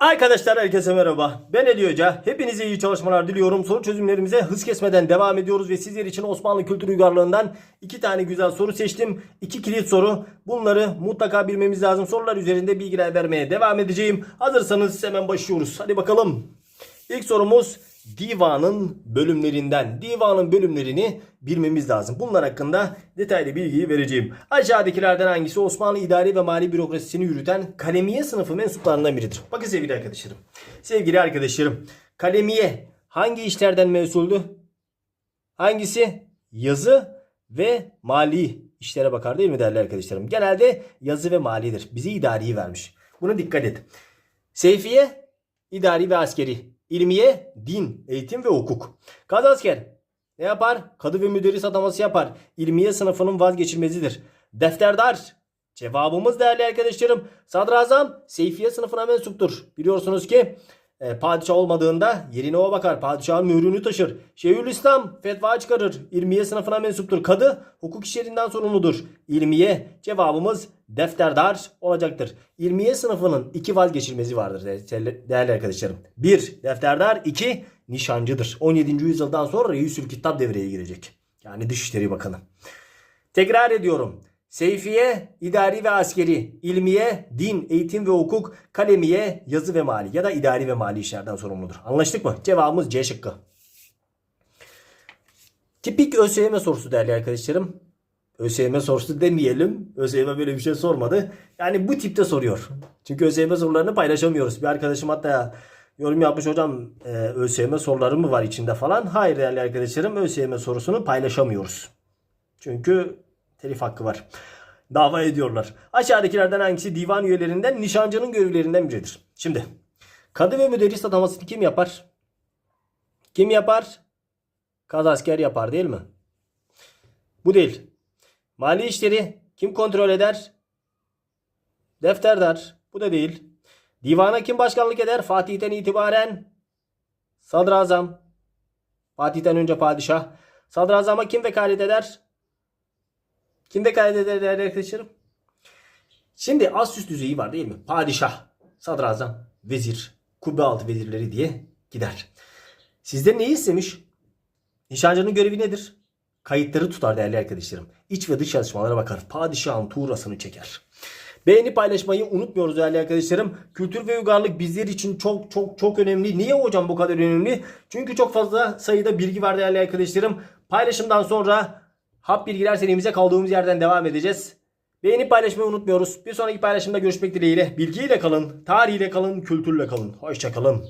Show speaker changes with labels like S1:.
S1: Arkadaşlar herkese merhaba. Ben Ali Hoca. Hepinize iyi çalışmalar diliyorum. Soru çözümlerimize hız kesmeden devam ediyoruz ve sizler için Osmanlı kültür uygarlığından iki tane güzel soru seçtim. İki kilit soru. Bunları mutlaka bilmemiz lazım. Sorular üzerinde bilgiler vermeye devam edeceğim. Hazırsanız hemen başlıyoruz. Hadi bakalım. İlk sorumuz divanın bölümlerinden. Divanın bölümlerini bilmemiz lazım. Bunlar hakkında detaylı bilgiyi vereceğim. Aşağıdakilerden hangisi Osmanlı idari ve mali bürokrasisini yürüten kalemiye sınıfı mensuplarından biridir? Bakın sevgili arkadaşlarım. Sevgili arkadaşlarım. Kalemiye hangi işlerden mensuldü? Hangisi? Yazı ve mali işlere bakar değil mi değerli arkadaşlarım? Genelde yazı ve malidir. Bize idariyi vermiş. Buna dikkat et. Seyfiye idari ve askeri. İlmiye din, eğitim ve hukuk. Kadı asker ne yapar? Kadı ve müderris ataması yapar. İlmiye sınıfının vazgeçilmezidir. Defterdar cevabımız değerli arkadaşlarım. Sadrazam Seyfiye sınıfına mensuptur. Biliyorsunuz ki e, padişah olmadığında yerine o bakar. Padişahın mührünü taşır. Şeyhülislam fetva çıkarır. İlmiye sınıfına mensuptur. Kadı hukuk işlerinden sorumludur. İlmiye cevabımız defterdar olacaktır. İlmiye sınıfının iki vazgeçilmezi vardır de- değerli arkadaşlarım. Bir defterdar, iki nişancıdır. 17. yüzyıldan sonra Reisül Kitap devreye girecek. Yani Dışişleri Bakanı. Tekrar ediyorum. Seyfiye, idari ve askeri, ilmiye, din, eğitim ve hukuk, kalemiye, yazı ve mali ya da idari ve mali işlerden sorumludur. Anlaştık mı? Cevabımız C şıkkı. Tipik ÖSYM sorusu değerli arkadaşlarım. ÖSYM sorusu demeyelim. ÖSYM böyle bir şey sormadı. Yani bu tipte soruyor. Çünkü ÖSYM sorularını paylaşamıyoruz. Bir arkadaşım hatta yorum yapmış hocam e, ÖSYM soruları mı var içinde falan. Hayır değerli arkadaşlarım ÖSYM sorusunu paylaşamıyoruz. Çünkü telif hakkı var. Dava ediyorlar. Aşağıdakilerden hangisi divan üyelerinden nişancının görevlerinden biridir? Şimdi kadı ve müderris atamasını kim yapar? Kim yapar? Kadı asker yapar değil mi? Bu değil. Mali işleri kim kontrol eder? Defterdar. Bu da değil. Divana kim başkanlık eder? Fatih'ten itibaren sadrazam. Fatih'ten önce padişah. Sadrazama kim vekalet eder? Kim vekalet eder değerli arkadaşlarım? Şimdi az üst düzeyi var değil mi? Padişah, sadrazam, vezir, kubbe altı vezirleri diye gider. Sizden neyi istemiş? Nişancının görevi nedir? Kayıtları tutar değerli arkadaşlarım. İç ve dış çalışmalara bakar. Padişahın tuğrasını çeker. Beğeni paylaşmayı unutmuyoruz değerli arkadaşlarım. Kültür ve uygarlık bizler için çok çok çok önemli. Niye hocam bu kadar önemli? Çünkü çok fazla sayıda bilgi var değerli arkadaşlarım. Paylaşımdan sonra hap bilgiler serimize kaldığımız yerden devam edeceğiz. Beğenip paylaşmayı unutmuyoruz. Bir sonraki paylaşımda görüşmek dileğiyle. Bilgiyle kalın, tarihiyle kalın, kültürle kalın. Hoşçakalın.